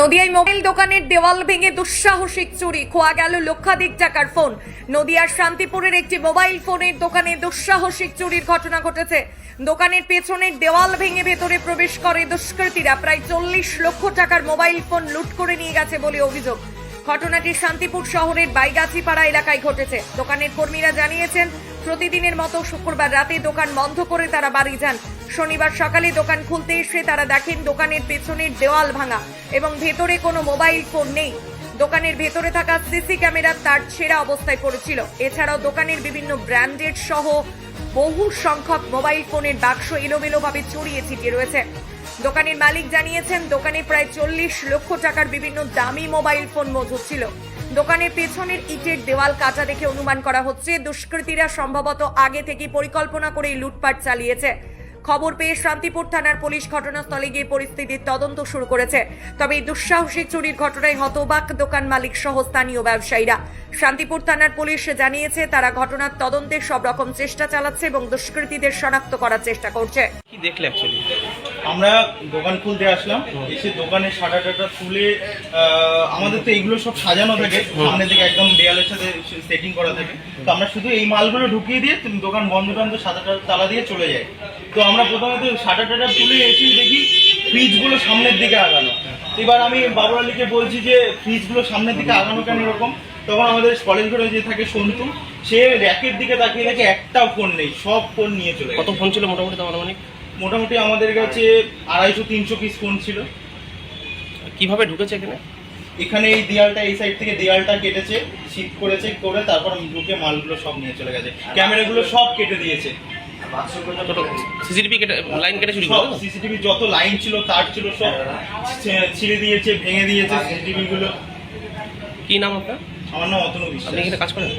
নদিয়ায় mobile দোকানের দেওয়াল ভেঙে দুঃসাহসিক চুরি। খোয়া গেল লক্ষাধিক টাকার ফোন। নদিয়ার শান্তিপুরের একটি মোবাইল ফোনের দোকানে দুঃসাহসিক চুরির ঘটনা ঘটেছে। দোকানের পেছনের দেওয়াল ভেঙে ভেতরে প্রবেশ করে দুষ্কৃতীরা। প্রায় চল্লিশ লক্ষ টাকার মোবাইল ফোন লুট করে নিয়ে গেছে বলে অভিযোগ। ঘটনাটি শান্তিপুর শহরের বাইগাছিপাড়া এলাকায় ঘটেছে। দোকানের কর্মীরা জানিয়েছেন প্রতিদিনের মতো শুক্রবার রাতে দোকান বন্ধ করে তারা বাড়ি যান। শনিবার সকালে দোকান খুলতে এসে তারা দেখেন দোকানের পেছনের দেওয়াল ভাঙা এবং ভেতরে কোনো মোবাইল ফোন নেই। দোকানের ভেতরে থাকা সিসি ক্যামেরার তার ছেঁড়া অবস্থায় পড়েছিল। এছাড়াও দোকানের বিভিন্ন ব্র্যান্ডেড সহ বহু সংখ্যক মোবাইল ফোনের বাক্স এলোমেলোভাবে ছড়িয়ে ছিটিয়ে রয়েছে। দোকানের মালিক জানিয়েছেন, দোকানে প্রায় চল্লিশ লক্ষ টাকার বিভিন্ন দামি মোবাইল ফোন মজুদ ছিল। দোকানের পেছনের ইটের দেওয়াল কাটা দেখে অনুমান করা হচ্ছে, দুষ্কৃতীরা সম্ভবত আগে থেকে পরিকল্পনা করে লুটপাট চালিয়েছে। খবর পেয়ে শান্তিপুর থানার পুলিশ ঘটনাস্থলে গিয়ে পরিস্থিতির তদন্ত শুরু করেছে। তবে এই দুঃসাহসিক চুরির ঘটনায় হতবাক দোকান মালিক সহ স্থানীয় ব্যবসায়ীরা। শান্তিপুর থানার পুলিশ জানিয়েছে তারা ঘটনার তদন্তের সব রকম চেষ্টা চালাচ্ছে এবং দুষ্কৃতীদের শনাক্ত করার চেষ্টা করছে। কি দেখলে অ্যাকচুয়ালি আমরা দোকান খুলতে আসলাম এসে দোকানের সাটা টাটা তুলে আমাদের তো এগুলো সব সাজানো থাকে সামনে থেকে একদম দেয়ালের সাথে সেটিং করা থাকে। তো আমরা শুধু এই মালগুলো ঢুকিয়ে দিয়ে তুমি দোকান বন্ধ টন্ধ সাদা তালা দিয়ে চলে যাই। তো আমরা প্রথমে তো সাটা টাটা তুলে এসে দেখি ফ্রিজগুলো সামনের দিকে আগানো। এবার আমি বাবুর আলীকে বলছি যে ফ্রিজগুলো সামনের দিকে আগানো কেন এরকম? তখন আমাদের কলেজ ঘরে যে থাকে সন্তু সে র্যাকের দিকে তাকিয়ে দেখে একটাও ফোন নেই সব ফোন নিয়ে চলে কত ফোন ছিল মোটামুটি তোমার মানে? মোটামুটি আমাদের কাছে আড়াইশো তিনশো পিস ফোন ছিল। কীভাবে ঢুকেছে এখানে? এখানে এই দেয়ালটা এই সাইড থেকে দেয়ালটা কেটেছে শিফট করেছে করে তারপর ঢুকে মালগুলো সব নিয়ে চলে গেছে। ক্যামেরাগুলো সব কেটে দিয়েছে। সিসিটিভি কেটে লাইন কেটে চুরি করল সিসিটিভি যত লাইন ছিল তার ছিল সব। ছিঁড়ে দিয়েছে ভেঙে দিয়েছে সিসিটিভি গুলো কি নাম আপনার? আমার নাম অতনু বিশ্বাস। আপনি এখানে কাজ করেন?